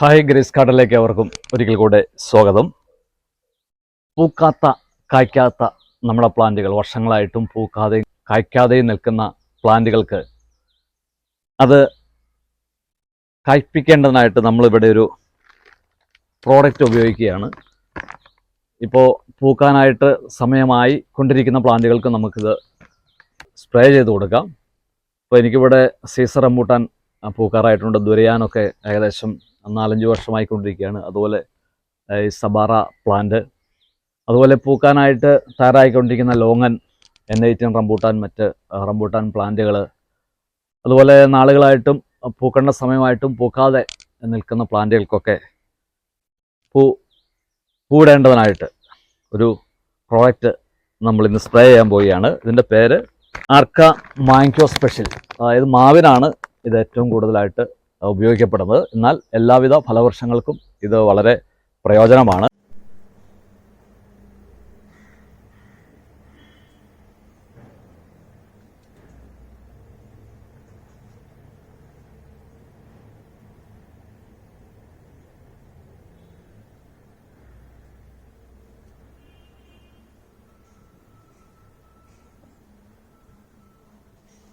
Hi grace കാർഡിലേക്ക് അവർക്കും ഒരിക്കൽ കൂടെ സ്വാഗതം. പൂക്കാത്ത കായ്ക്കാത്ത നമ്മുടെ പ്ലാന്റുകൾ വർഷങ്ങളായിട്ടും പൂക്കാതെ കായ്ക്കാതെയും നിൽക്കുന്ന പ്ലാന്റുകൾക്ക് അത് കായ്പ്പിക്കേണ്ടതിനായിട്ട് നമ്മളിവിടെ ഒരു പ്രോഡക്റ്റ് ഉപയോഗിക്കുകയാണ്. ഇപ്പോൾ പൂക്കാനായിട്ട് സമയമായി കൊണ്ടിരിക്കുന്ന പ്ലാന്റുകൾക്ക് നമുക്കിത് സ്പ്രേ ചെയ്ത് കൊടുക്കാം. ഇപ്പോൾ എനിക്കിവിടെ സീസർ റംബൂട്ടാൻ പൂക്കാറായിട്ടുണ്ട്. ദുരയാനൊക്കെ ഏകദേശം നാലഞ്ച് വർഷമായി കൊണ്ടിരിക്കുകയാണ് അതുപോലെ ഈ സബാറ പ്ലാന്റ് അതുപോലെ പൂക്കാനായിട്ട് തയ്യാറായിക്കൊണ്ടിരിക്കുന്ന ലോങ്ങൻ എൻ എയ്റ്റീൻ റംബൂട്ടാൻ മറ്റ് റംബൂട്ടാൻ പ്ലാന്റുകൾ അതുപോലെ നാളുകളായിട്ടും പൂക്കേണ്ട സമയമായിട്ടും പൂക്കാതെ നിൽക്കുന്ന പ്ലാന്റുകൾക്കൊക്കെ പൂ പൂടേണ്ടതിനായിട്ട് ഒരു പ്രോഡക്റ്റ് നമ്മൾ ഇന്ന് സ്പ്രേ ചെയ്യാൻ പോവുകയാണ്. ഇതിന്റെ പേര് ആർക്ക മാങ്കോ സ്പെഷ്യൽ. അതായത് മാവിനാണ് ഇത് ഏറ്റവും കൂടുതലായിട്ട് ഉപയോഗിക്കപ്പെടുന്നത്. എന്നാൽ എല്ലാവിധ ഫലവൃക്ഷങ്ങൾക്കും ഇത് വളരെ പ്രയോജനമാണ്.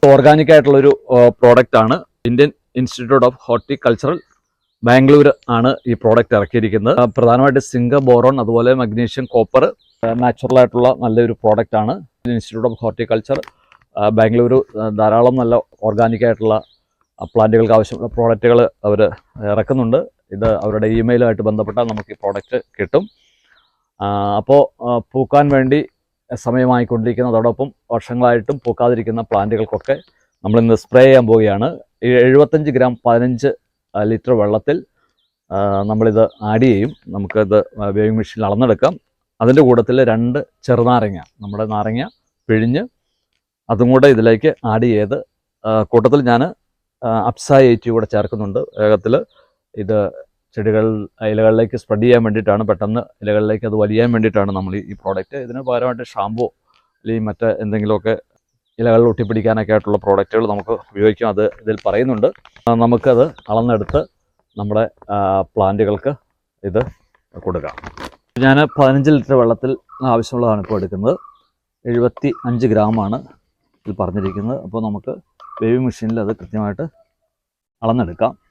ഓർഗാനിക് ആയിട്ടുള്ളൊരു പ്രോഡക്റ്റ് ആണ്. Indian Institute of Horticultural Bangalore ആണ് ഈ പ്രോഡക്റ്റ് ഇറക്കിയിരിക്കുന്നത്. പ്രധാനമായിട്ട് സിംഗ ബോറോൺ അതുപോലെ മഗ്നീഷ്യം കോപ്പർ നാച്ചുറൽ ആയിട്ടുള്ള നല്ലൊരു പ്രോഡക്റ്റ് ആണ്. ഇൻസ്റ്റിറ്റ്യൂട്ട് ഓഫ് ഹോർട്ടിക്കൾച്ചർ ബാംഗ്ലൂർ ധാരാളം നല്ല ഓർഗാനിക് ആയിട്ടുള്ള പ്ലാന്റുകൾക്ക് ആവശ്യമുള്ള പ്രോഡക്റ്റുകൾ അവർ ഇറക്കുന്നുണ്ട്. ഇത് അവരുടെ ഇമെയിലുമായിട്ട് ബന്ധപ്പെട്ടാൽ നമുക്ക് ഈ പ്രോഡക്റ്റ് കിട്ടും. അപ്പോൾ പൂക്കാൻ വേണ്ടി സമയമായിക്കൊണ്ടിരിക്കുന്ന. അതോടൊപ്പം വർഷങ്ങളായിട്ടും പൂക്കാതിരിക്കുന്ന പ്ലാന്റുകൾക്കൊക്കെ നമ്മളിന്ന് സ്പ്രേ ചെയ്യാൻ പോവുകയാണ്. എഴുപത്തഞ്ച് ഗ്രാം പതിനഞ്ച് ലിറ്റർ വെള്ളത്തിൽ നമ്മളിത് ആഡ് ചെയ്യും. നമുക്കത് വേവിംഗ് മെഷീനിൽ അളന്നെടുക്കാം. അതിന്റെ കൂട്ടത്തിൽ രണ്ട് ചെറുനാരങ്ങ നമ്മുടെ നാരങ്ങ പിഴിഞ്ഞ് അതും കൂടെ ഇതിലേക്ക് ആഡ് ചെയ്ത് കൂട്ടത്തിൽ ഞാൻ അപ്സായ ഏറ്റി കൂടെ ചേർക്കുന്നുണ്ട്. വേഗത്തിൽ ഇത് ചെടികൾ ഇലകളിലേക്ക് സ്പ്രെഡ് ചെയ്യാൻ വേണ്ടിയിട്ടാണ്. പെട്ടെന്ന് ഇലകളിലേക്ക് അത് വലിയാൻ വേണ്ടിയിട്ടാണ് നമ്മൾ ഈ പ്രോഡക്റ്റ് ഇതിന് പകരമായിട്ട് ഷാമ്പോ അല്ലെങ്കിൽ മറ്റേ എന്തെങ്കിലുമൊക്കെ ഇലകളിൽ ഒട്ടിപ്പിടിക്കാനൊക്കെ ആയിട്ടുള്ള പ്രോഡക്റ്റുകൾ നമുക്ക് ഉപയോഗിക്കാം. അത് ഇതിൽ പറയുന്നുണ്ട്. നമുക്കത് അളന്നെടുത്ത് നമ്മുടെ പ്ലാന്റുകൾക്ക് ഇത് കൊടുക്കാം. ഞാൻ പതിനഞ്ച് ലിറ്റർ വെള്ളത്തിൽ ആവശ്യമുള്ളതാണ് ഇപ്പോൾ എടുക്കുന്നത്. എഴുപത്തി അഞ്ച് ഗ്രാമാണ് ഇതിൽ പറഞ്ഞിരിക്കുന്നത്. അപ്പോൾ നമുക്ക് വേവി മെഷീനിൽ അത് കൃത്യമായിട്ട് അളന്നെടുക്കാം.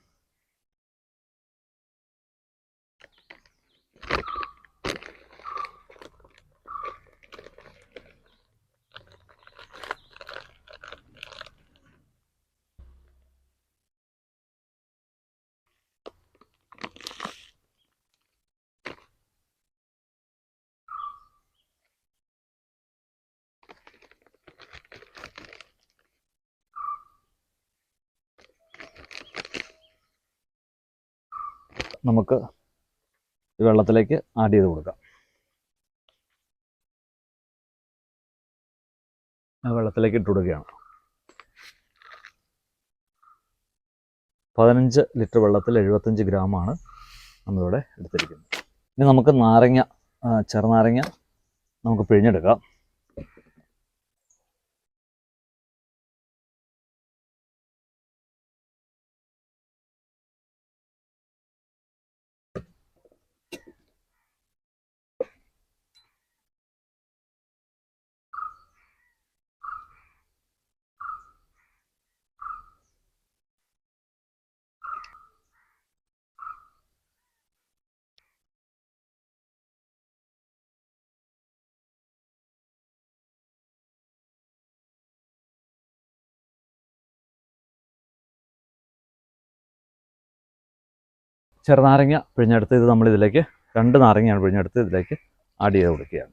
നമുക്ക് വെള്ളത്തിലേക്ക് ആഡ് ചെയ്ത് കൊടുക്കാം. വെള്ളത്തിലേക്ക് ഇട്ട് കൊടുക്കുകയാണ്. പതിനഞ്ച് ലിറ്റർ വെള്ളത്തിൽ എഴുപത്തഞ്ച് ഗ്രാമാണ് നമ്മളിവിടെ എടുത്തിരിക്കുന്നത്. ഇനി നമുക്ക് നാരങ്ങ ചെറുനാരങ്ങ നമുക്ക് പിഴിഞ്ഞെടുക്കാം. ചെറുനാരങ്ങ പിഴിഞ്ഞെടുത്ത് ഇത് നമ്മൾ ഇതിലേക്ക് രണ്ട് നാരങ്ങയാണ് പിഴിഞ്ഞെടുത്ത് ഇതിലേക്ക് ആഡ് ചെയ്ത് കൊടുക്കുകയാണ്.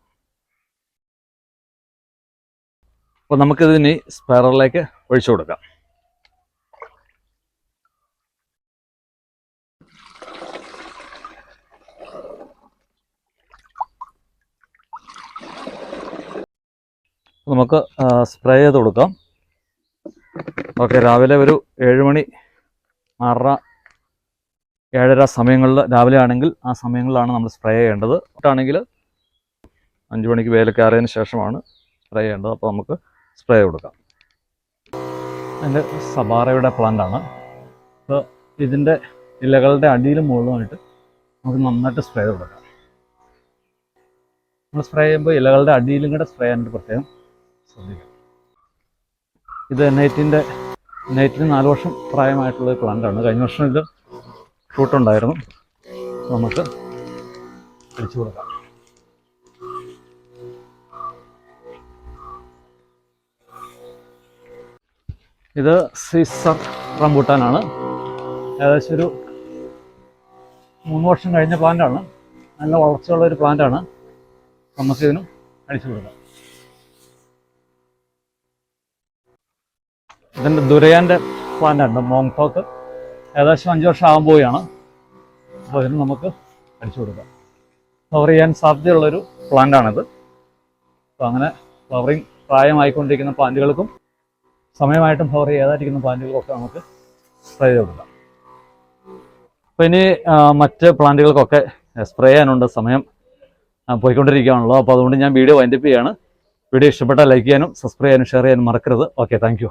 അപ്പോൾ നമുക്കിതിനി സ്പെയറിലേക്ക് ഒഴിച്ചു കൊടുക്കാം. നമുക്ക് സ്പ്രേ ചെയ്ത് കൊടുക്കാം. ഓക്കെ രാവിലെ ഒരു ഏഴുമണി ആറര ഏഴര സമയങ്ങളിൽ രാവിലെ ആണെങ്കിൽ ആ സമയങ്ങളിലാണ് നമ്മൾ സ്പ്രേ ചെയ്യേണ്ടത്. ആണെങ്കിൽ അഞ്ച് മണിക്ക് വേലൊക്കെ ശേഷമാണ് സ്പ്രേ ചെയ്യേണ്ടത്. അപ്പോൾ നമുക്ക് സ്പ്രേ കൊടുക്കാം. അതിന്റെ സബാറയുടെ പ്ലാന്റാണ് അപ്പോൾ ഇതിന്റെ ഇലകളുടെ അടിയിലും മുകളിലുമായിട്ട് നമുക്ക് നന്നായിട്ട് സ്പ്രേ കൊടുക്കാം. നമ്മൾ സ്പ്രേ ചെയ്യുമ്പോൾ ഇലകളുടെ അടിയിലും കൂടെ സ്പ്രേ ചെയ്യാനായിട്ട് പ്രത്യേകം ശ്രദ്ധിക്കാം ഇത് നെയ്റ്റിന്റെ നൈറ്റിന് നാല് വർഷം പ്രായമായിട്ടുള്ള പ്ലാന്റാണ് കഴിഞ്ഞ വർഷം ഇത് ഫ്രൂട്ടുണ്ടായിരുന്നു നമുക്ക് അടിച്ചു കൊടുക്കാം. ഇത് സീസർ റംബൂട്ടാനാണ്. ഏകദേശം ഒരു മൂന്ന് വർഷം കഴിഞ്ഞ പ്ലാന്റാണ്. നല്ല വളർച്ചയുള്ള ഒരു പ്ലാന്റാണ്. നമുക്കിതിനും അടിച്ചു കൊടുക്കാം. ഇതിന്റെ ദുരയാന്റെ പ്ലാന്റാണ്. മോങ് തോക്ക് ഏകദേശം അഞ്ച് വർഷം ആകുമ്പോഴാണ് അപ്പോൾ അതിന് നമുക്ക് അടിച്ചു കൊടുക്കാം ഫ്ലവർ ചെയ്യാൻ സാധ്യതയുള്ളൊരു പ്ലാന്റാണിത് അപ്പോൾ അങ്ങനെ ഫ്ലവറിങ് പ്രായമായിക്കൊണ്ടിരിക്കുന്ന പ്ലാന്റുകൾക്കും സമയമായിട്ടും ഫ്ലവർ ചെയ്യാതായിരിക്കുന്ന പ്ലാന്റുകൾക്കൊക്കെ നമുക്ക് സ്പ്രേ ചെയ്ത് കൊടുക്കാം. അപ്പോൾ ഇനി മറ്റ് പ്ലാന്റുകൾക്കൊക്കെ സ്പ്രേ ചെയ്യാനുണ്ട്. സമയം പോയിക്കൊണ്ടിരിക്കുകയാണല്ലോ. അപ്പോൾ അതുകൊണ്ട് ഞാൻ വീഡിയോ വൈൻഡപ്പ് ചെയ്യാണ്. വീഡിയോ ഇഷ്ടപ്പെട്ടാൽ ലൈക്ക് ചെയ്യാനും സബ്സ്ക്രൈബ് ചെയ്യാനും ഷെയർ ചെയ്യാനും മറക്കരുത്. Okay thank